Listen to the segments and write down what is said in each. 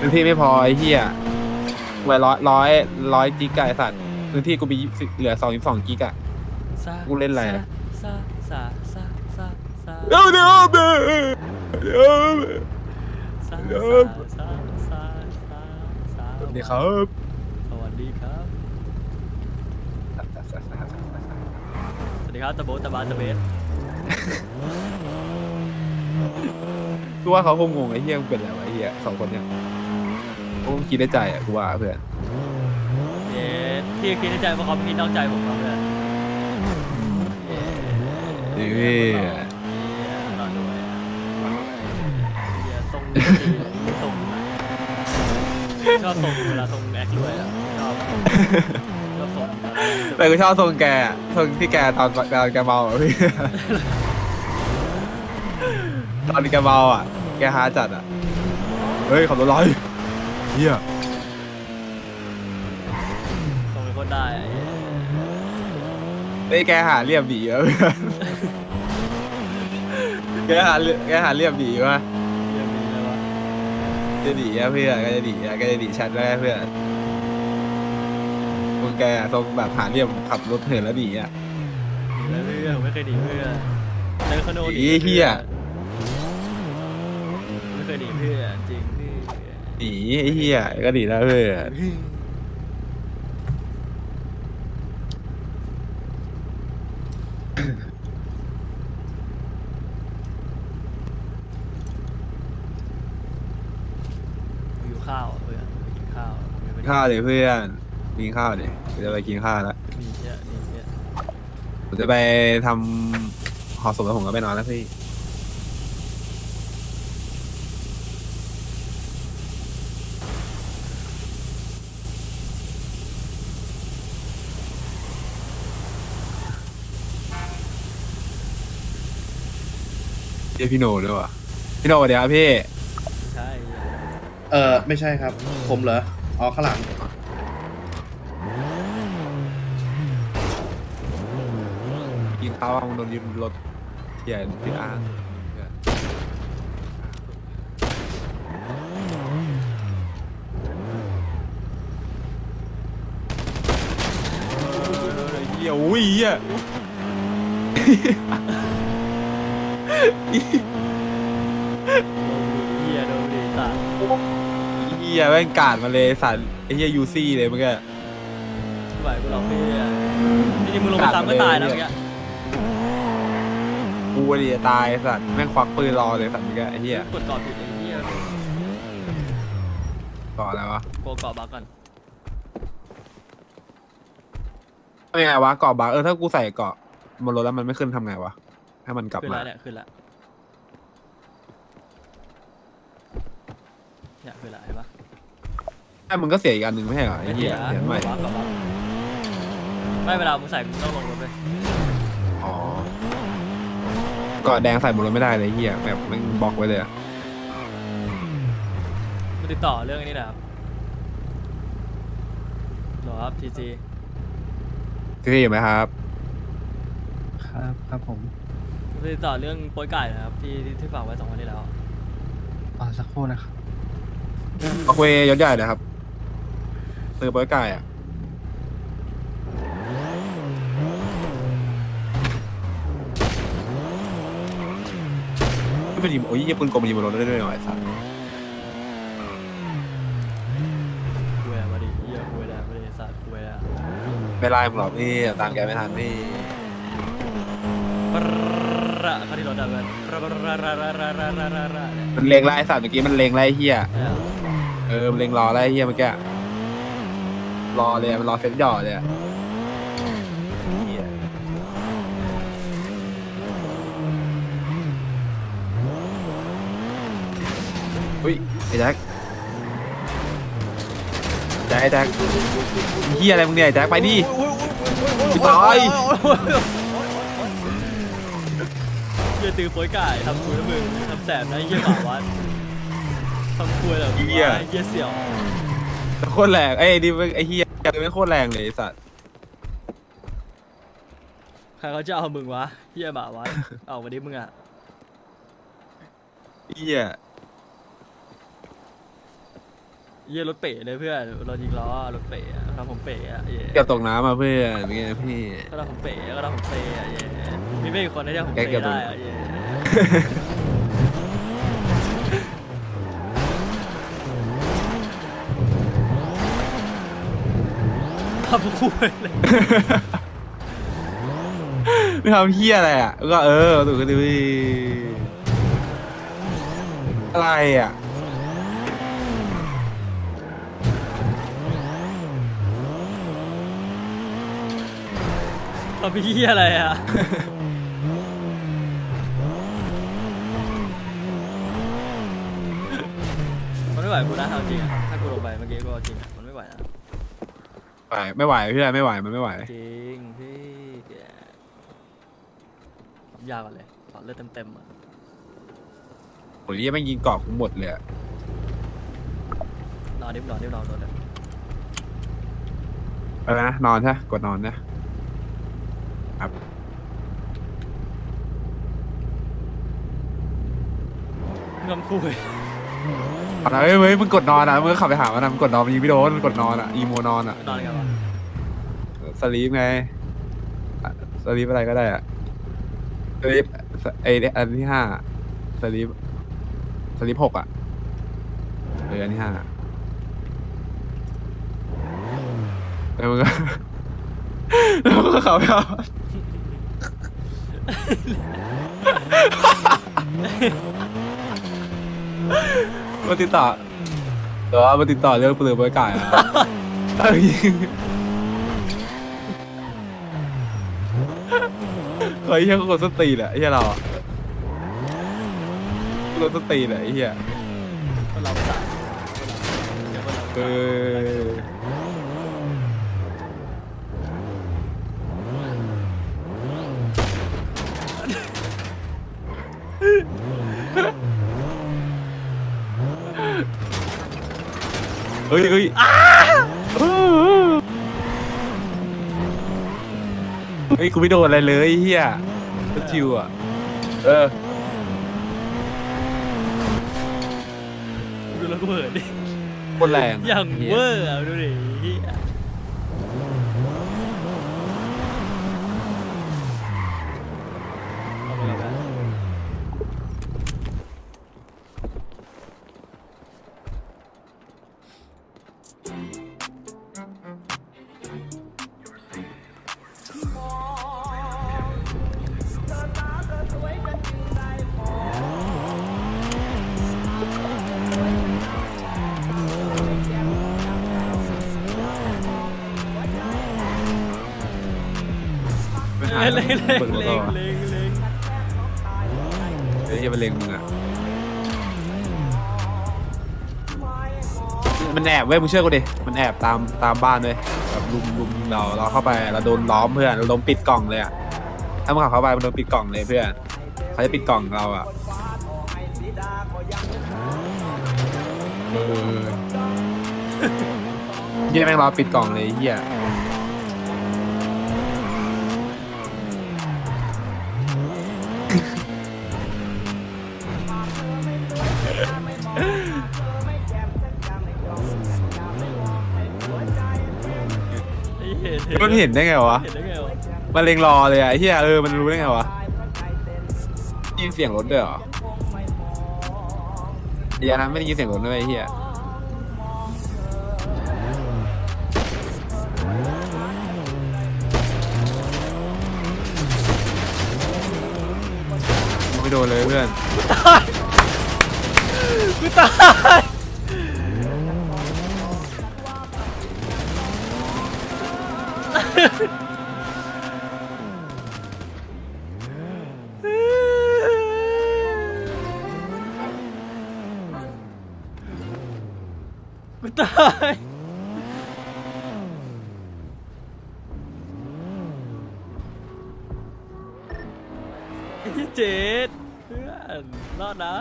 พื้นที่ไม่พอไอ้เหี้ยไว้ร้อยร้อยร้อยจิกะไอ้สัตว์พื้นที่กูมี20เหลือสองสองกิกะกูเล่นอะไรอะ ซาซาซาซาซาเดี๋ยวเดี๋ยวเดี๋ยวเดี๋ยวซาเดี๋ยวซาซาซาซาสวัสดีครับสวัสดีครับ สวัสดีครับตะโบะตะบาตะเบสกูว่าเขาคงงงไอ้เหี้ยมึงเป็นอะไรวะไอ้เหี้ยสองคนเนี้ย กูคงคิดในใจอะกูว่าเพื่อนเย้พี่คิดในใจว่าเขาไม่คิดนอกใจผมครับเพื่อนเย้นี่เย้รอด้วยอะเย้ทรงดีทรงชอบทรงเวลาทรงแอคด้วยอะชอบชอบทรงแต่กูชอบทรงแกอะทรงที่แกตอนตอนแกเมาอะพี่ ตอนที่แกเมาอะ แกหาจัดอะ เฮ้ยขับรถร้อยเฮียทรงเป็นคนได้อะเย้ไอ้ยแกหาเรียบดีอะเพื่อนแกหาเรียแกหาเรียบดีวะเยี่ยมดีเลยวะจะดีอะเพื่อนก็จะดีอะก็จะดีชัดได้เพื่อนทรงแกอะทรงแบบหาเรียบขับรถเหินแล้วดีอะดีแล้วเพื่อนผมไม่เคยดีเพื่อนเจอคโนอีเหี้ย ไม่เคยดีเพื่อนจริงพี่ หนีไอ้เหี้ยก็ดีแล้วเพื่อนหิวข้าวเพื่อนไปกินข้าวไม่ข้าวเดี๋ยวเพื่อนกินข้าวเดี๋ยวจะไปกินข้าวแล้วมีเยอะมีเยอะผมจะไปทำห่อศพแล้วผมก็ไปนอนแล้วพี่ รียกพี่โนด้วยว่ะพี่โนเดี๋ยวครับพี่ ใช่เออไม่ใช่ครับ ผมเหรออ๋อข้างหลังกินข้าวว่างมึงโดนยืมรถเหี้ยพี่อาร์เหี้ยอุ้ยเหี้ย เฮียโดนดีตาเหี้ยแม่งกาดมาเลยสันไอ้เหี้ยยูซี่เลยเมื่อกี้ไหวกูหรอกเพื่อนจริงๆมึงลงไปซ้ำก็ตายแล้วเมื่อกี้กูดีจะตายสัตว์แม่งควักปืนรอเลยสัตว์เมื่อกี้ไอ้เหี้ยกดกรอบผิดไอ้เฮียก่อนอะไรวะโกกรอบบักก่อนทำยังไงวะเกาะบักเออถ้ากูใส่เกาะบนรถแล้วมันไม่ขึ้นทำไงวะ ให้มันกลับขึ้นมา แล้วเนี่ยขึ้นแล้วเนี่ยขึ้นแล้วเห็นปะไอ้มึงก็เสียอีกอันหนึ่งไม่ใช่เหรอไอ้เหี้ยเสียใหม่บักกับบักไม่เวลามึงใส่มึงต้องลงรถไปอ๋อเกาะแดงใส่บนรถไม่ได้เลยไอ้เหี้ยแบบแม่งบล็อกไว้เลยอะมาติดต่อเรื่องนี้นะครับหรอครับทีซีพี่อยู่ไหมครับ ครับครับผมมา ติดต่อเรื่องโป้ยไก่นะครับที่ที่ที่ฝากไว้สองวันที่แล้ว อ่าสักครู่นะครับเอาคุยยศใหญ่นะครับซื้อโป้ยไก่อะไม่เป็นยิมโอ้ยยิงปืนกลมยิงบนรถได้ด้วยหน่อยสัตว์คุยอะไรมาดิเฮียคุยอะไรมาดิสัตว์คุยอะไรอะไม่ไล่มึงหรอกพี่ตามแกไม่ทันพี่ปะ ระเข้าที่รถอะเพื่อนปะระระระระระระระระเนี่ยมันเลงไล่สัตว์เมื่อกี้มันเลงไล่เฮียเนี่ยเออมันเลงรอไล่เฮียเมื่อกี้รอเลยมันรอเซ็ตหย่อเลยอะเหี้ยอุ้ยไอ้แจ็คแจ็คไอ้แจ็คเฮียอะไรมึงเนี่ยไอ้แจ็คไปดิไปตายเฮีย ตือโป้ยไก่ทำคุยแล้วมึงทำแสบนะเฮียหมาวัดทำคุยแบบว่าเฮียเสี่ยว โคตรแรงไอ้ยดิไอ้เฮียไม่โคตรแรงเลยไอ้สัตว์ใครเขาจะเอามึงวะเฮียหมาวัด เอามาดิมึงอะเฮียเยี่ยรถเป๋เลยเพื่อนรถยิงล้อรถเป๋อะทำผมเป๋อะเย่เกี่ยวตกน้ำมาเพื่อนเป็นไงพี่ ก็ทำผมเป๋ก็ทำผมเซอะเย่มีไม่กี่คนที่ทำผมแกเซเกี่ยวตรงได้อะเย่ ทำคู่เลยไม่ทำเฮี้ยอะไรอะ ก็เออถูกกันดิอะไรอะทำพี่อะไรอะ มัน ไม่ไหวกูนะเอาจริงอะถ้ากูลงไปเมื่อกี้ก็จริงอะมันไม่ไหวนะไหวไม่ไหวพี่ไม่ไหวมันไม่ไหวจริงพี่ผมยาวกันเลยตอนเลือดเต็มๆอะโอ้ยยังไม่ยิงเกาะกูหมดเลยอะนอนดิบนอนดิบนอนนอนดิบอะไรนะนอนใช่ปะกดนอนนะครับงำคุย เอาละเฮ้ยเฮ้ยมึงกดนอนอะมึงก็ขับไปหามันนะมึงกดนอนมึงยิงไม่โดนมึงกดนอนอะอีโมนอนอะนอนกันวะสลีปไงอะสลีปอะไรก็ได้อะสลีปไออันที่ห้าสลีปสลีปหกอะเอออันที่ห้าแล้วมึงก็ แล้วมึงก็ขับไปเอามาติดต่อเดี๋ยวมาติดต่อเรื่องปืนบริการอะเอ้ยเฮ้ยเฮียเขากดสตรีนแหละไอ้เฮียเราอะกดสตรีนแหละไอ้เฮียก็เราสายเดี๋ยวคนเราเออ เฮ้ยเฮ้ยเฮ้ยกูไม่โดนอะไรเลยไอ้เฮียก็ชิวอะ เออดูแล้วกูเหินดิโคตรแรงอย่างหี้เวอร์อะดูดิเหี้ย เล็งเล็งปิดหัวเล็งเล็งเล็งเฮ้ยอย่าไปเล็งมึงอะมันแอบเว้ยมึงเชื่อกูดิ มันแอบตามตามบ้านเลยแบบลุมลุมเราเราเข้าไปเราโดนล้อมเพื่อนเราโดนปิดกล่องเลยอะถ้ามึงขับเข้าไปมันโดนปิดกล่องเลยเพื่อนเขาจะปิดกล่องเราอะเออเฮียแม่งรอปิดกล่องเลยเฮีย มันเห็นได้ไงวะเห็นได้ไงวะมันเล็งรอเลยอะไอ้เฮียเออมันรู้ได้ไงวะได้ยินเสียงรถด้วยเหรอเดี๋ยวนะไม่ได้ยินเสียงรถด้วยไอ้เฮียไม่โดนเลยเพื่อน กูตาย กูตายไอ้เจ็ดเพื่อนรอดนะ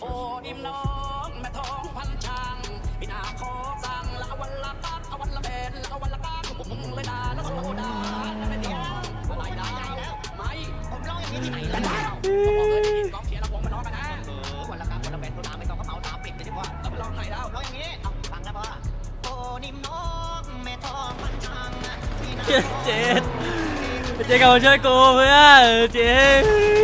โอ้นิ่มน้อง แม่ทองพันช่างบินาขอสั่งละวันละตักาวันละเป็นละวันละตักผมึงเลยด่าแล้วโซดาแล้วเป็นยวอะไรนะใแล้วไม่ผมร้องอย่างนี้ที่ไหนแล้วผมบอกเลยที่กองเชียร์เราผมมาร้องกันนะวันละกวันละเบนตัวน้ำไม่ต้องกรเป๋าน้ปิดเลยที่ว่าแล้ไปร้องไหแล้วร้อย่างรฟังนะพ่อโว่าเจ๊เจ๊เจ็กับมาช่วยกูเพื่อนเจ๊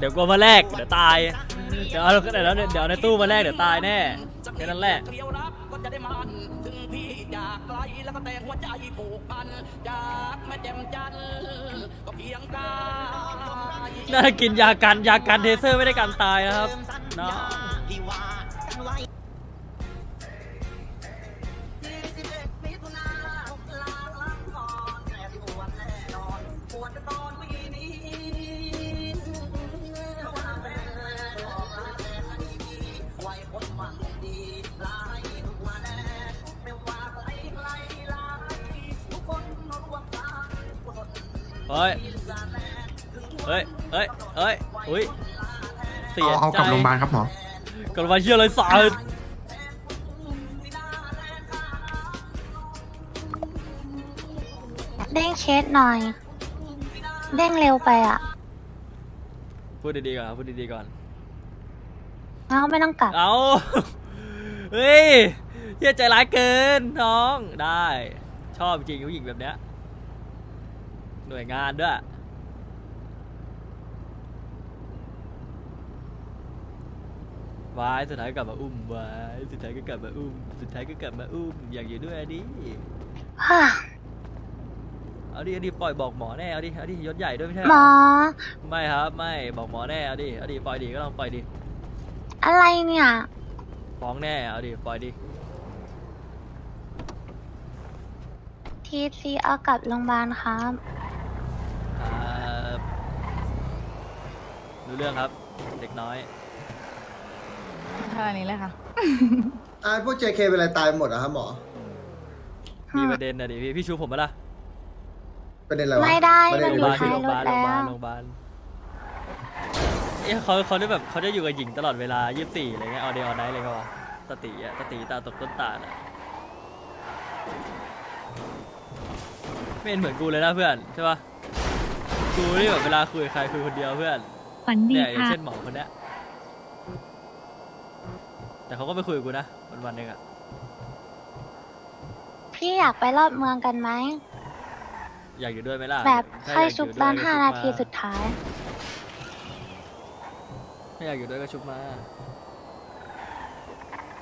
เดี๋ยวกลัวมาแลกเดี๋ยวตาย เดี๋ยวเอาเดี๋ยวเดี๋ยวในตู้มาแลกเดี๋ยวตายแน่แค่นั้นแหละเกลียวรักก็จะได้มันถึงพี่จากไกลแล้วก็แต่หัวใจผูกพันจากแม่แจ่มจันทร์ก็เพียงกายน่ากินยากันยากันเทเซอร์ไม่ได้กันตายนะครับเนาะ สียเอาใจเอากลับโรงพยาบาลครับหมอ กลับโรงพยาบาลเชี่ยอะไรสาดเด้งเคสหน่อย เด้งเร็วไปอะพูดดีๆก่อนครับพูดดีๆก่อนแล้วไม่ต้องกลับ เอาเฮ้ยเฮียใจร้ายเกินน้องได้ ชอบจริงผู้หญิงแบบเนี้ยหน่วยงานด้วย วายสุดท้ายกลับมาอุ้มวายสุดท้ายก็กลับมาอุ้ม สุดท้ายก็กลับมาอุ้ม อยากอยู่ด้วยอะดิฮ่าเอาดิเอาดิปล่อยบอกหมอแน่เอาดิเอาดิยศใหญ่ด้วยไม่ใช่หมเหรออ ไม่ครับไม่บอกหมอแน่เอาดิเอาดิปล่อยดิก็ลองปล่อยดิอะไรเนี่ย ฟ้องแน่เอาดิปล่อยดิ ทีซีเอากลับโรงพยาบาลครับ ครับรู้เรื่องครับ เด็กน้อย เท่านี้เลยค่ะอ่าพวก JK เป็นอะไรตายหมดอะครับหมอ มีประเด็นนะดิพี่พี่ชูผมปะล่ะประเด็นอะไรวะไม่ได้ประเด็นมัน โรงพอยู่ยาบาลท้ายโรงพยารบาลถโรงพแล้วยาบาลโรงพยาบาลเอ้ยเขาเขาได้แบบเขาจะอยู่กับหญิงตลอดเวลา 24อะไรเงี้ยเอาเดย์ออนไนท์เลยเขาวะตาตีอะตาตีตาตกต้นตาลอะไม่เห็นเหมือนกูเลยนะเพื่อนใช่ปะกูนี่แบบเวลาคุยกับใครคุยคนเดียวเพื่อนฝันดีเนี่ยอย่างค่ะ เช่นหมอคนเนี้ย แต่เขาก็ไม่คุยกับกูนะวันวันๆหนึ่งอะพี่อยากไปรอบเมืองกันไหม อยากอยู่ด้วยไหมล่ะแบบถ้าค่อยากชุบด้ตวอยนก็ห้าชุบนาทีมสุดท้ายไม่อยากอยู่ด้วยก็ชุบมา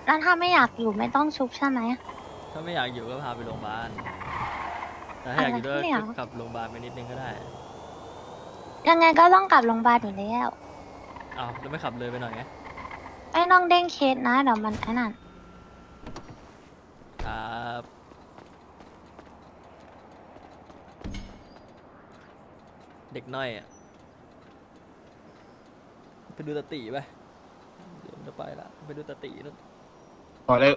แล้วถ้าไม่อยากอยู่ไม่ต้องชุบใช่ไหม ถ้าไม่อยากอยู่ก็พาไปโรงพยาบาลแต่ถ้าอยากอยู่ด้วยอะไรเนี่ยก็กลับโรงพยาบาลไปนิดนึงก็ได้ยังไงก็ต้องกลับโรงพยาบาลอยู่แล้ว อ้าวแล้วไม่ขับเลยไปหน่อยไง ไม่ต้องเด้งเคสนะเดี๋ยวมันไอ้นั่น ครับเด็กน้อยอะไปดูตาตีไปเดี๋ยวมันจะไปละไปดูตาตีนู่นพอได้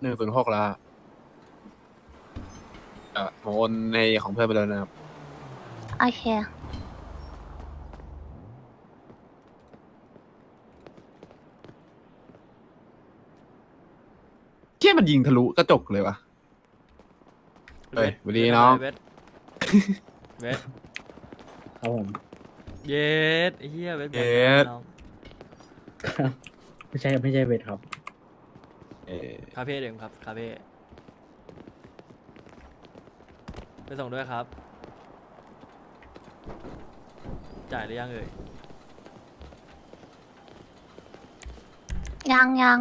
หนึ่งศูนย์หกละเอ่อผมโอนในของเพื่อนไปแล้วนะครับ โอเค เที่ย มันยิงทะลุกระจกเลยวะ เฮ้ยสวัสดีน้อง เวทเวทครับผม เยสไอ้เหี้ยเวทเย็ดน้องไม่ใช่ไม่ใช่เวทครับ เอ่อคาเฟ่เดิมครับคาเฟ่ไปส่งด้วยครับ จ่ายหรือยังเอ่ยยังยัง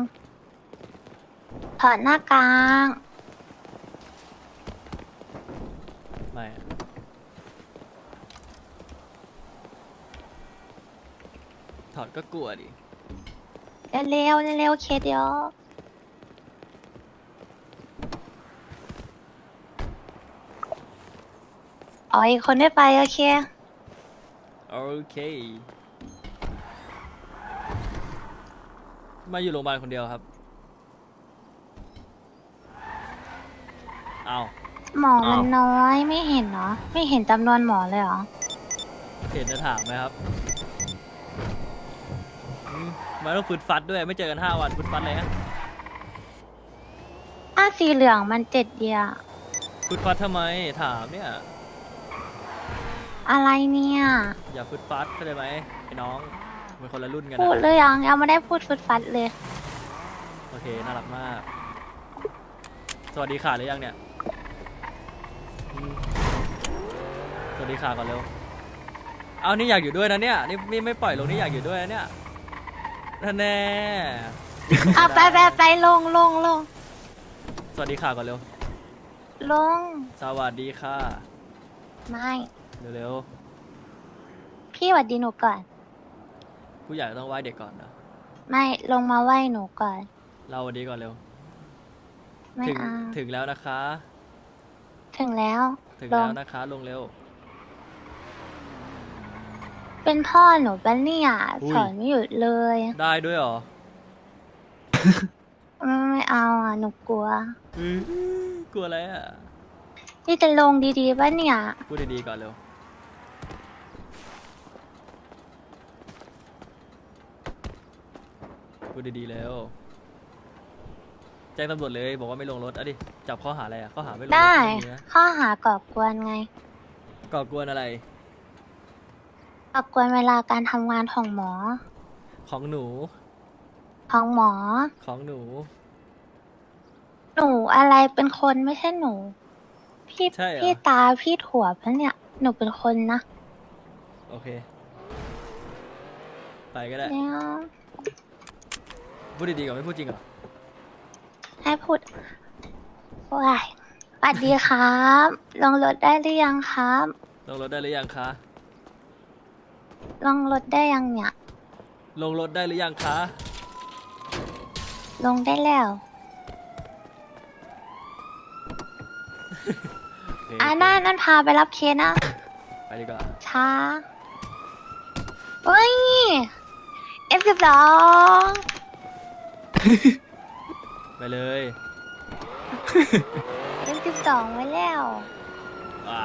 ถอดหน้ากางไม่ถอดก็กลัวดิ เร็วๆเร็วๆเคเดียวอ๋ออีกคนไม่ไปโอเค โอเค มาอยู่โรงพยาบาลคนเดียวครับ เอาหมอมันน้อยไม่เห็นเนาะไม่เห็นจำนวนหมอเลยเหรอ เห็นจะถามไหมครับอืมไมันต้องฟืดฟัดด้วยไม่เจอกันห้าวันฟืดฟัดเลยนะถ้าสีเหลืองมันเจ็ดเดียฟืดฟัดทำไมถามเนี่ย อะไรเนี่ย อย่าฟืดฟัดเข้าใจไหมไอ้น้องเป็นคนละรุ่นกันพูดนะเลยยังยังไม่ได้พูดฟุดฟัดเลย โอเคน่ารักมาก สวัสดีค่ะหรือยังเนี่ยอืม สวัสดีค่ะก่อนเร็ว เอานี่อยากอยู่ด้วยนะเนี่ย นี่นี่ไม่ปล่อยลงนี่อยากอยู่ด้วยนะเนี่ยนั่นแน่อะไปไปไปลงลงลงสวัสดีค่ะก่อนเร็ว ลง สวัสดีค่ะ ไม่ เร็วพี่หวัดดีหนูก่อน ๆ ผู้ใหญ่ต้องไหว้เด็กก่อนนะ ไม่ลงมาไหว้หนูก่อน เราสวัสดีก่อนเร็ว ไม่ถึง เอาถึงแล้วนะคะ ถึงแล้ว ถึงลแล้งวนะคะ ลงเร็ว เป็นพ่อหนูปะเนี่ยอุ้ย สอนไม่หยุดเลยได้ด้วยเหรอไม่ไม่เอาอะหนูกลัวอื้อกลัวอะไรอะพี่จะลงดีๆปะเนี่ย พูดดีๆก่อนเร็ว พูดดีๆแล้ว แจ้งตำรวจเลยบอกว่าไม่ลงรถอะดิ จับข้อหาอะไรอะ ข้อหาไม่ลงรถได้ม่มีนะข้อหาก่อกวนไง ก่อกวนอะไร ก่อกวนเวลาการทำงานของหมอ ของหนู ของหมอ ของหนู หนูอะไรเป็นคนไม่ใช่หนู พี่ใช่เหรอ พี่ตาพี่ถั่วปะเนี่ย หนูเป็นคนนะโอเค ไปก็ได้ เนี่ยพูดดีๆก่อนไม่พูดจริงเหรอให้พูดว้ายสวัสดีครับ ลงรถได้หรือยังครับ ลงรถได้หรือยังคะ ลงรถได้ยังเนี่ย ลงรถได้หรือยังคะ ลงได้แล้วโอเคอ่านั่นนั่นพาไปรับเคสนะ ไปดีกว่า ช้าเฮ้ย F สิบสองไปเลย F สิบสองไว้แล้วอ่า